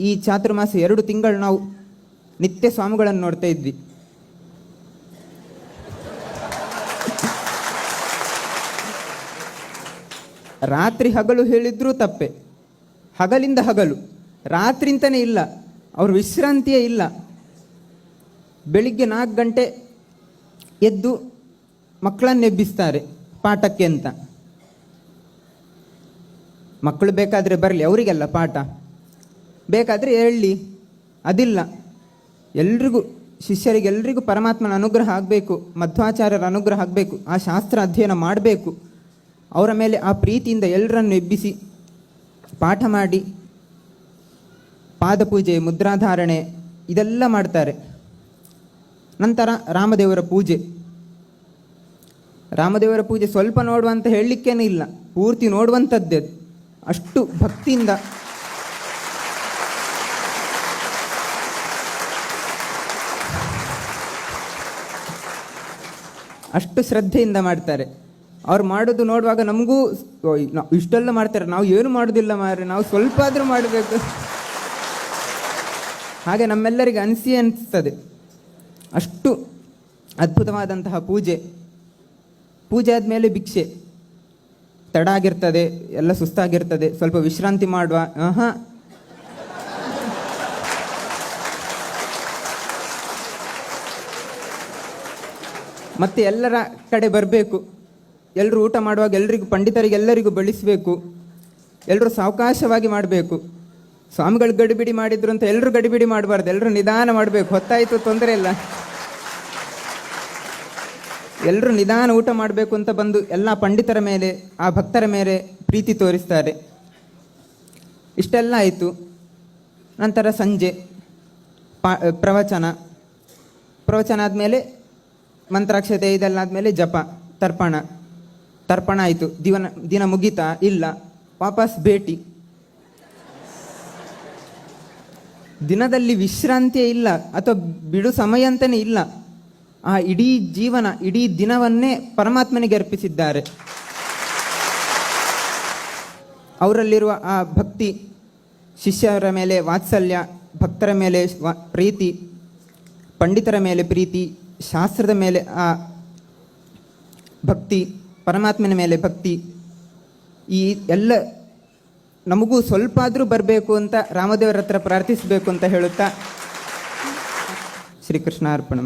ಈ ಚಾತುರ್ಮಾಸ ಎರಡು ತಿಂಗಳು ನಾವು ನಿತ್ಯ ಸ್ವಾಮಿಗಳನ್ನು ನೋಡ್ತಾ ಇದ್ವಿ. ರಾತ್ರಿ ಹಗಲು ಹೇಳಿದ್ರೂ ತಪ್ಪೆ. ಹಗಲಿಂದ ಹಗಲು. ರಾತ್ರಿ ಅಂತಲೇ ಇಲ್ಲ. ಅವ್ರ ವಿಶ್ರಾಂತಿಯೇ ಇಲ್ಲ. ಬೆಳಿಗ್ಗೆ ನಾಲ್ಕು ಗಂಟೆ ಎದ್ದು ಮಕ್ಕಳನ್ನ ಎಬ್ಬಿಸ್ತಾರೆ ಪಾಠಕ್ಕೆ ಅಂತ. ಮಕ್ಕಳು ಬೇಕಾದರೆ ಬರಲಿ, ಅವರಿಗೆಲ್ಲ ಪಾಠ. ಬೇಕಾದರೆ ಹೇಳಿ. ಅದಿಲ್ಲ. ಎಲ್ರಿಗೂ ಶಿಷ್ಯರಿಗೆಲ್ರಿಗೂ ಪರಮಾತ್ಮನ ಅನುಗ್ರಹ ಆಗಬೇಕು. ಮಧ್ವಾಚಾರ್ಯರ ಅನುಗ್ರಹ ಆಗಬೇಕು. ಆ ಶಾಸ್ತ್ರ ಅಧ್ಯಯನ ಮಾಡಬೇಕು. ಅವರ ಮೇಲೆ ಆ ಪ್ರೀತಿಯಿಂದ ಎಲ್ಲರನ್ನು ಎಬ್ಬಿಸಿ, ಪಾಠ ಮಾಡಿ, ಪಾದಪೂಜೆ, ಮುದ್ರಾಧಾರಣೆ, ಇದೆಲ್ಲ ಮಾಡ್ತಾರೆ. ನಂತರ ರಾಮದೇವರ ಪೂಜೆ. ರಾಮದೇವರ ಪೂಜೆ ಸ್ವಲ್ಪ ನೋಡುವಂತ ಹೇಳಲಿಕ್ಕೇನೆ ಇಲ್ಲ. ಪೂರ್ತಿ ನೋಡುವಂಥದ್ದೇ. ಅಷ್ಟು ಭಕ್ತಿಯಿಂದ ಅಷ್ಟು ಶ್ರದ್ಧೆಯಿಂದ ಮಾಡ್ತಾರೆ. ಅವ್ರು ಮಾಡೋದು ನೋಡುವಾಗ ನಮಗೂ ಇಷ್ಟೆಲ್ಲ ಮಾಡ್ತಾರೆ. ನಾವು ಏನು ಮಾಡೋದಿಲ್ಲ ಮಾರ್ರೆ, ನಾವು ಸ್ವಲ್ಪ ಆದರೂ ಮಾಡಬೇಕು. ಹಾಗೆ ನಮ್ಮೆಲ್ಲರಿಗೆ ಅನಿಸಿ ಅನಿಸ್ತದೆ. ಅಷ್ಟು ಅದ್ಭುತವಾದಂತಹ ಪೂಜೆ. ಪೂಜೆ ಆದಮೇಲೆ ಭಿಕ್ಷೆ. ತಡ ಆಗಿರ್ತದೆ, ಎಲ್ಲ ಸುಸ್ತಾಗಿರ್ತದೆ. ಸ್ವಲ್ಪ ವಿಶ್ರಾಂತಿ ಮಾಡುವ. ಆಹಾ ಮತ್ತೆ ಎಲ್ಲರ ಕಡೆ ಬರಬೇಕು. ಎಲ್ಲರೂ ಊಟ ಮಾಡುವಾಗ ಎಲ್ಲರಿಗೂ ಪಂಡಿತರಿಗೆ ಎಲ್ಲರಿಗೂ ಬಡಿಸಬೇಕು ಎಲ್ಲರೂ ಸಾವಕಾಶವಾಗಿ ಮಾಡಬೇಕು. ಸ್ವಾಮಿಗಳು ಗಡಿಬಿಡಿ ಮಾಡಿದ್ರು ಅಂತ ಎಲ್ಲರೂ ಗಡಿಬಿಡಿ ಮಾಡಬಾರ್ದು. ಎಲ್ಲರೂ ನಿಧಾನ ಮಾಡಬೇಕು. ಹೊತ್ತಾಯಿತು, ತೊಂದರೆ ಇಲ್ಲ. ಎಲ್ಲರೂ ನಿಧಾನ ಊಟ ಮಾಡಬೇಕು ಅಂತ ಬಂದು ಎಲ್ಲ ಪಂಡಿತರ ಮೇಲೆ, ಆ ಭಕ್ತರ ಮೇಲೆ ಪ್ರೀತಿ ತೋರಿಸ್ತಾರೆ. ಇಷ್ಟೆಲ್ಲ ಆಯಿತು. ನಂತರ ಸಂಜೆ, ಪಾ, ಪ್ರವಚನ. ಪ್ರವಚನ ಆದಮೇಲೆ ಮಂತ್ರಾಕ್ಷತೆ ಇದೆಲ್ಲ ಆದಮೇಲೆ ಜಪ, ತರ್ಪಣ. ತರ್ಪಣ ಆಯಿತು. ದಿವನ, ದಿನ ಮುಗೀತಾ ಇಲ್ಲ. ವಾಪಸ್ ಭೇಟಿ. ದಿನದಲ್ಲಿ ವಿಶ್ರಾಂತಿ ಇಲ್ಲ. ಅಥವಾ ಬಿಡು ಸಮಯ ಅಂತಲೇ ಇಲ್ಲ. ಆ ಇಡೀ ಜೀವನ, ಇಡೀ ದಿನವನ್ನೇ ಪರಮಾತ್ಮನಿಗೆ ಅರ್ಪಿಸಿದ್ದಾರೆ. ಅವರಲ್ಲಿರುವ ಆ ಭಕ್ತಿ, ಶಿಷ್ಯರ ಮೇಲೆ ವಾತ್ಸಲ್ಯ, ಭಕ್ತರ ಮೇಲೆ ಪ್ರೀತಿ, ಪಂಡಿತರ ಮೇಲೆ ಪ್ರೀತಿ ಶಾಸ್ತ್ರದ ಮೇಲೆ, ಆ, ಭಕ್ತಿ, ಪರಮಾತ್ಮನ ಮೇಲೆ ಭಕ್ತಿ, ಈ ಎಲ್ಲ ನಮಗೂ ಸ್ವಲ್ಪ ಆದರೂ ಬರಬೇಕು ಅಂತ ರಾಮದೇವರ ಹತ್ರ ಪ್ರಾರ್ಥಿಸಬೇಕು ಅಂತ ಹೇಳುತ್ತಾ ಶ್ರೀಕೃಷ್ಣ ಅರ್ಪಣ.